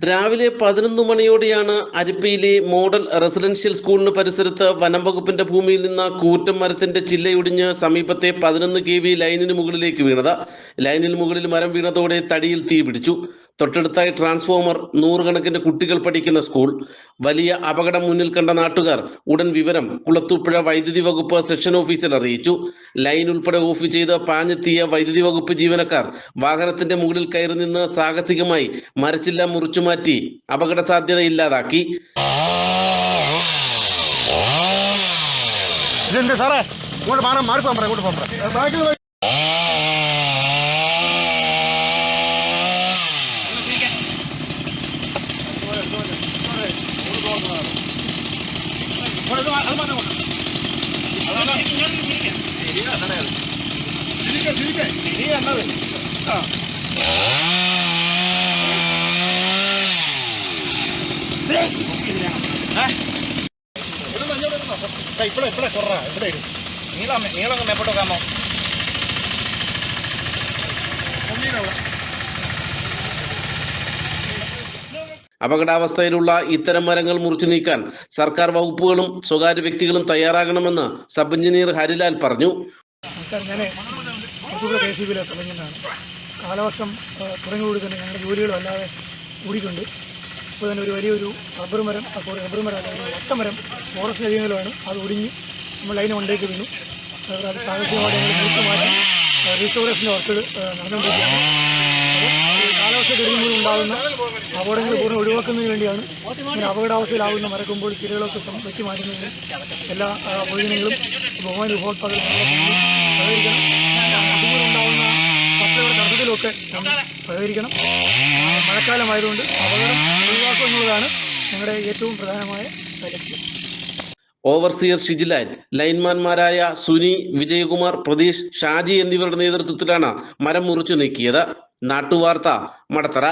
രാവിലെ പതിനൊന്ന് മണിയോടെയാണ് അരിപ്പയിലെ മോഡൽ റെസിഡൻഷ്യൽ സ്കൂളിന് പരിസരത്ത് വനം വകുപ്പിന്റെ ഭൂമിയിൽ നിന്ന് കൂറ്റം മരത്തിന്റെ ചില്ലയൊടിഞ്ഞ് സമീപത്തെ പതിനൊന്ന് കെ വി ലൈനിന് മുകളിലേക്ക് വീണത്. ലൈനിന് മുകളിൽ മരം വീണതോടെ തടിയിൽ തീ പിടിച്ചു തൊട്ടടുത്തായി ട്രാൻസ്ഫോമർ നൂറുകണക്കിന് കുട്ടികൾ പഠിക്കുന്ന സ്കൂൾ. വലിയ അപകടം മുന്നിൽ കണ്ട നാട്ടുകാർ ഉടൻ വിവരം കുളത്തൂപ്പുഴ വൈദ്യുതി വകുപ്പ് സെക്ഷൻ ഓഫീസിൽ അറിയിച്ചു. ലൈൻ ഉൾപ്പെടെ ഓഫ് ചെയ്ത് പാഞ്ഞെത്തിയ വൈദ്യുതി വകുപ്പ് ജീവനക്കാർ വാഹനത്തിന്റെ മുകളിൽ കയറി നിന്ന് സാഹസികമായി മരച്ചില്ല മുറിച്ചുമാറ്റി അപകട സാധ്യത ഇല്ലാതാക്കി. സാറേ? ഇങ്ങോട്ട് മാറാൻ പോകാൻ ഇപ്പളെ ഇപ്പളെ കുറ ഇവിടെ ഇടും. നീളം നീളം മേപ്പോട്ട് വെക്കാമോ അപകടാവസ്ഥയിലുള്ള ഇത്തരം മരങ്ങൾ മുറിച്ചു നീക്കാൻ സർക്കാർ വകുപ്പുകളും സ്വകാര്യ വ്യക്തികളും തയ്യാറാകണമെന്ന് സബ് എഞ്ചിനീയർ ഹരിലാൽ പറഞ്ഞു. കാലവർഷം തുടങ്ങിയോട് തന്നെ ഞങ്ങളുടെ ജോലികൾ വല്ലാതെ കൂടിയിട്ടുണ്ട്. ഇപ്പോൾ തന്നെ ഒരു വലിയൊരു റബ്ബർ മരം സോറി റബ്ബർ മരം അല്ലെങ്കിൽ ഒറ്റമരം ഫോറസ്റ്റ് ഏരിയയിലാണ് അത് ഒടിഞ്ഞ് നമ്മൾ ലൈൻ കൊണ്ടേക്ക് വീണു. അത് സാഹചര്യമായിട്ട് ഞങ്ങൾ മാറ്റി റീസ്റ്റോറേഷന്റെ വർക്കുകൾ നടന്നുകൊണ്ടിരിക്കുകയാണ്. കാലവർഷം തുടങ്ങുമ്പോൾ ഉണ്ടാകുന്ന അപകടങ്ങൾ പൂർണ ഒഴിവാക്കുന്നതിന് വേണ്ടിയാണ് ഇങ്ങനെ അപകടാവസ്ഥയിലാവുന്ന മരക്കുമ്പോൾ ചിലകളൊക്കെ വെട്ടി മാറ്റുന്നതിന് എല്ലാ പൊതുജനങ്ങളും ബഹുമാന ഉപഭോക്താക്കളും സഹകരിക്കണം. അതുപോലെ ഉണ്ടാകുന്ന സപ്ലൈയുടെ തടസ്സത്തിലൊക്കെ സഹകരിക്കണം. മഴക്കാലമായതുകൊണ്ട് അപകടം ഒഴിവാക്കുക എന്നുള്ളതാണ് ഞങ്ങളുടെ ഏറ്റവും പ്രധാനമായ ലക്ഷ്യം. ഓവർസിയർ ഷിജിലാൻ ലൈൻമാൻമാരായ സുനി വിജയകുമാർ പ്രതീഷ് ഷാജി എന്നിവരുടെ നേതൃത്വത്തിലാണ് മരം മുറിച്ചു നീക്കിയത്. ನಾಟು ವಾರ್ತ ಮಾಡ್ತಾರ.